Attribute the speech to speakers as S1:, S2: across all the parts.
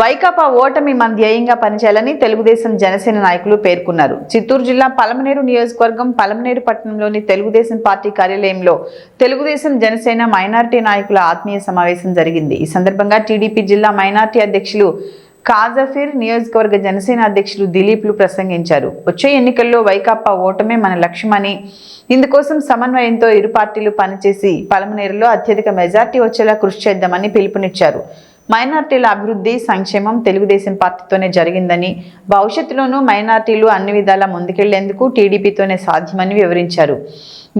S1: వైకాపా ఓటమి మన ధ్యేయంగా పనిచేయాలని తెలుగుదేశం జనసేన నాయకులు పేర్కొన్నారు. చిత్తూరు జిల్లా పలమనేరు నియోజకవర్గం పలమనేరు పట్టణంలోని తెలుగుదేశం పార్టీ కార్యాలయంలో తెలుగుదేశం జనసేన మైనార్టీ నాయకుల ఆత్మీయ సమావేశం జరిగింది. ఈ సందర్భంగా టీడీపీ జిల్లా మైనార్టీ అధ్యక్షులు కాజఫీర్ నియోజకవర్గ జనసేన అధ్యక్షులు దిలీప్లు ప్రసంగించారు. వచ్చే ఎన్నికల్లో వైకాపా ఓటమే మన లక్ష్యమని ఇందుకోసం సమన్వయంతో ఇరు పార్టీలు పనిచేసి పలమనేరులో అత్యధిక మెజార్టీ వచ్చేలా కృషి చేద్దామని పిలుపునిచ్చారు. మైనార్టీల అభివృద్ధి సంక్షేమం తెలుగుదేశం పార్టీతోనే జరిగిందని భవిష్యత్తులోనూ మైనార్టీలు అన్ని విధాలా ముందుకెళ్ళేందుకు టీడీపీతోనే సాధ్యమని వివరించారు.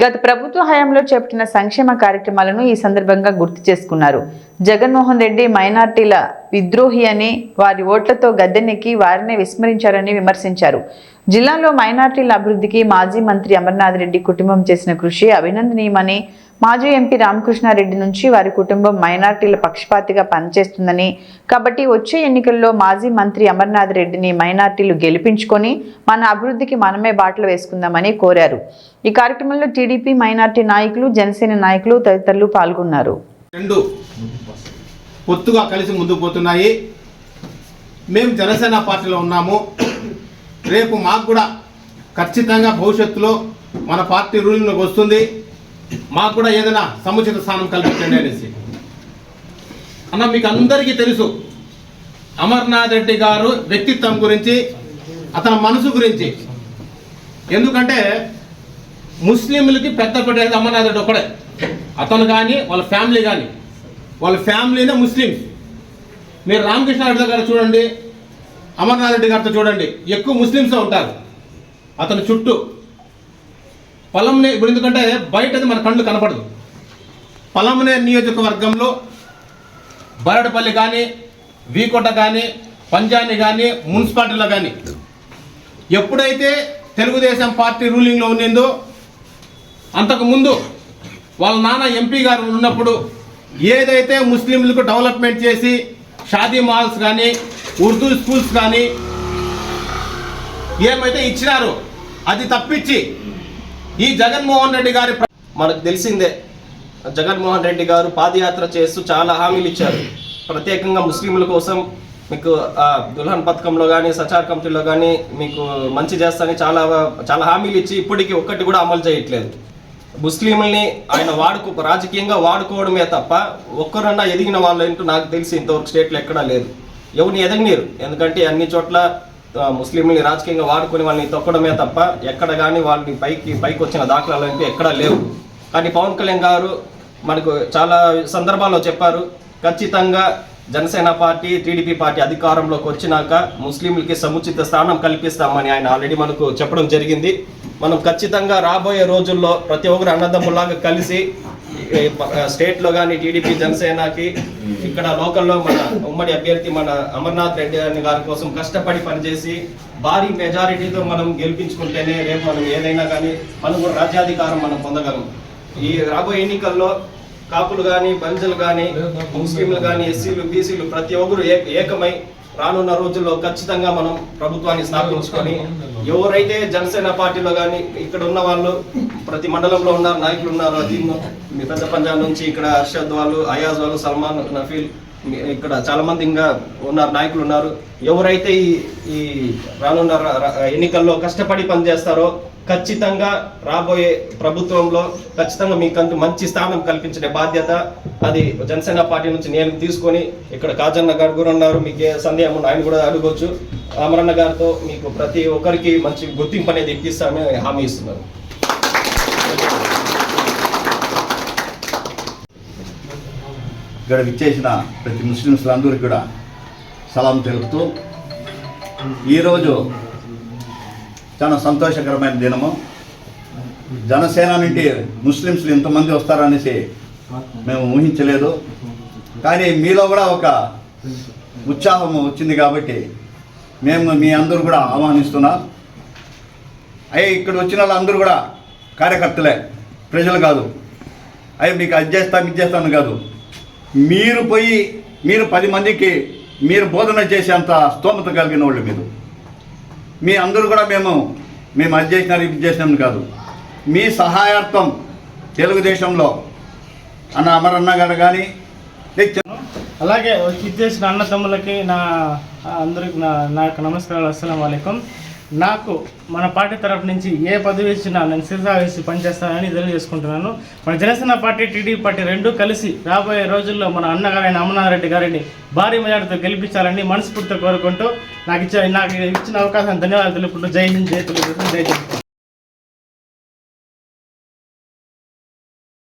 S1: గత ప్రభుత్వ హయాంలో చేపట్టిన సంక్షేమ కార్యక్రమాలను ఈ సందర్భంగా గుర్తు చేసుకున్నారు. జగన్మోహన్ రెడ్డి మైనార్టీల విద్రోహి అని వారి ఓట్లతో గద్దెనెక్కి వారినే విస్మరించారని విమర్శించారు. జిల్లాలో మైనార్టీల అభివృద్ధికి మాజీ మంత్రి అమర్నాథ్ రెడ్డి కుటుంబం చేసిన కృషి అభినందనీయమని మాజీ ఎంపీ రామకృష్ణారెడ్డి నుంచి వారి కుటుంబం మైనార్టీల పక్షపాతిగా పనిచేస్తుందని కాబట్టి వచ్చే ఎన్నికల్లో మాజీ మంత్రి అమర్నాథ్ రెడ్డిని మైనార్టీలు గెలిపించుకొని మన అభివృద్ధికి మనమే బాటలు వేసుకుందామని కోరారు. ఈ కార్యక్రమంలో టీడీపీ మైనార్టీ నాయకులు జనసేన నాయకులు తదితరులు పాల్గొన్నారు.
S2: రెండు పొత్తుగా కలిసి ముందుకు పోతున్నాయి. మేము జనసేన పార్టీలో ఉన్నాము. రేపు మాకు కూడా ఖచ్చితంగా భవిష్యత్తులో మన పార్టీ రూలింగ్ వస్తుంది. మాకు కూడా ఏదైనా సముచిత స్థానం కల్పించండి అనేసి. అన్న మీకు అందరికీ తెలుసు అమర్నాథ్ రెడ్డి గారు వ్యక్తిత్వం గురించి అతని మనసు గురించి. ఎందుకంటే ముస్లింలకి పెద్ద పెట్టేది అమర్నాథ్ రెడ్డి ఒకడే అతను కానీ వాళ్ళ ఫ్యామిలీ కానీ వాళ్ళ ఫ్యామిలీనే ముస్లిమ్స్. మీరు రామకృష్ణారెడ్డి గారు చూడండి అమర్నాథ్ రెడ్డి గారితో చూడండి ఎక్కువ ముస్లిమ్స్ ఉంటారు. అతని చుట్టూ పొలంనే ఇప్పుడు ఎందుకంటే బయటది మన కళ్ళు కనపడదు. పొలంనే నియోజకవర్గంలో బరడపల్లి కానీ వీకోట కానీ పంజాని కానీ మున్సిపాలిటీలో కానీ ఎప్పుడైతే తెలుగుదేశం పార్టీ రూలింగ్లో ఉన్నిందో అంతకుముందు వాళ్ళ నాన్న ఎంపీ గారు ఉన్నప్పుడు ఏదైతే ముస్లింలకు డెవలప్మెంట్ చేసి షాదీ మాల్స్ కానీ ఉర్దూ స్కూల్స్ కానీ ఏమైతే ఇచ్చినారు అది తప్పించి ఈ జగన్మోహన్ రెడ్డి గారి
S3: మనకు తెలిసిందే జగన్మోహన్ రెడ్డి గారు పాదయాత్ర చేస్తూ చాలా హామీలు ఇచ్చారు. ప్రత్యేకంగా ముస్లింల కోసం మీకు దుల్హన్ పథకంలో కానీ సచార్ కమిటీలో కానీ మీకు మంచి చేస్తానని చాలా చాలా హామీలు ఇచ్చి ఇప్పటికీ ఒక్కటి కూడా అమలు చేయట్లేదు. ముస్లింలని ఆయన వాడుకో రాజకీయంగా వాడుకోవడమే తప్ప ఒక్కరన్నా ఎదిగిన వాళ్ళు ఏంటో నాకు తెలిసి ఇంతవరకు స్టేట్లో ఎక్కడా లేదు. ఎవరిని ఎదగనీరు. ఎందుకంటే అన్ని చోట్ల ఆ, రాజకీయంగా వాడుకొని వాళ్ళని తొక్కడమే తప్ప ఎక్కడ కానీ వాళ్ళని పైకి పైకి వచ్చిన దాఖలాలు అంటే ఎక్కడా లేవు. కానీ పవన్ కళ్యాణ్ గారు మనకు చాలా సందర్భాల్లో చెప్పారు ఖచ్చితంగా జనసేన పార్టీ టీడీపీ పార్టీ అధికారంలోకి వచ్చినాక ముస్లింలకి సముచిత స్థానం కల్పిస్తామని ఆయన ఆల్రెడీ మనకు చెప్పడం జరిగింది. మనం ఖచ్చితంగా రాబోయే రోజుల్లో ప్రతి ఒక్కరు అన్నదమ్ములాగా కలిసి స్టేట్లో కానీ టీడీపీ జనసేనకి ఇక్కడ లోకల్లో మన ఉమ్మడి అభ్యర్థి మన అమర్నాథ్ రెడ్డి గారి గారి కోసం కష్టపడి పనిచేసి భారీ మెజారిటీతో మనం గెలిపించుకుంటేనే రేపు మనం ఏదైనా కానీ మనం కూడా రాజ్యాధికారం మనం పొందగలం. ఈ రాబోయే ఎన్నికల్లో కాపులు కానీ బంజలు కానీ ముస్లింలు కానీ ఎస్సీలు బీసీలు ప్రతి ఒక్కరు ఏ- ఏకమై రానున్న రోజుల్లో ఖచ్చితంగా మనం ప్రభుత్వాన్ని స్థాపించుకొని ఎవరైతే జనసేన పార్టీలో కానీ ఇక్కడ ఉన్న వాళ్ళు ప్రతి మండలంలో ఉన్నారు నాయకులు ఉన్నారు అది మీ పెద్ద పంజాబ్ నుంచి ఇక్కడ అర్షద్ వాళ్ళు అయాజ్ వాళ్ళు సల్మాన్ నఫీల్ ఇక్కడ చాలా మంది ఇంకా ఉన్నారు నాయకులు ఉన్నారు. ఎవరైతే ఈ ఈ రానున్న ఎన్నికల్లో కష్టపడి పనిచేస్తారో ఖచ్చితంగా రాబోయే ప్రభుత్వంలో ఖచ్చితంగా మీకంటూ మంచి స్థానం కల్పించే బాధ్యత అది జనసేన పార్టీ నుంచి నేను తీసుకొని ఇక్కడ కాజన్న గారు కూడా ఉన్నారు. మీకు ఏ సందేహం ఉన్నా ఆయన కూడా అడగవచ్చు అమరన్న గారితో మీకు ప్రతి ఒక్కరికి మంచి గుర్తింపు అనేది ఇప్పిస్తామని హామీ ఇస్తున్నారు
S4: ఇక్కడ విచ్చేసిన ప్రతి ముస్లింస్లందరికీ కూడా సలాం తెలుపుతూ ఈరోజు చాలా సంతోషకరమైన దినము. జనసేన నుండి ముస్లింస్లు ఇంతమంది వస్తారనేసి మేము ఊహించలేదు. కానీ మీలో కూడా ఒక ఉత్సాహం వచ్చింది కాబట్టి మేము మీ అందరూ కూడా ఆహ్వానిస్తున్నాం. అయ్యి ఇక్కడ వచ్చిన వాళ్ళందరూ కూడా కార్యకర్తలే ప్రజలు కాదు. అయ్యి మీకు అది చేస్తాం ఇది చేస్తాను కాదు. మీరు పోయి మీరు పది మందికి మీరు బోధన చేసేంత స్తోమత కలిగిన వాళ్ళు మీరు. మీ అందరూ కూడా మేము మేము అది చేసినారు ఇది చేసినాం కాదు. మీ సహాయార్థం తెలుగుదేశంలో అన్న అమరన్న గారు కానీ
S5: అలాగే ఇచ్చేసిన అన్న తమ్ములకి నా అందరికి నా నా యొక్క నమస్కారాలు అస్సలం వాలేకం. నాకు మన పార్టీ తరఫు నుంచి ఏ పదవి ఇచ్చినా నేను శిరసా వేసి పనిచేస్తానని తెలియజేసుకుంటున్నాను. మన జనసేన పార్టీ టీడీపీ పార్టీ రెండు కలిసి రాబోయే రోజుల్లో మన అన్నగారైన అమరనాథరెడ్డి గారిని భారీ మెజార్టీతో గెలిపించాలని మనస్ఫూర్తిగా కోరుకుంటూ నాకు ఇచ్చిన నాకు ఇచ్చిన అవకాశాన్ని ధన్యవాదాలు తెలుపుకుంటూ జై హింద్ జై తెలుగు జై జై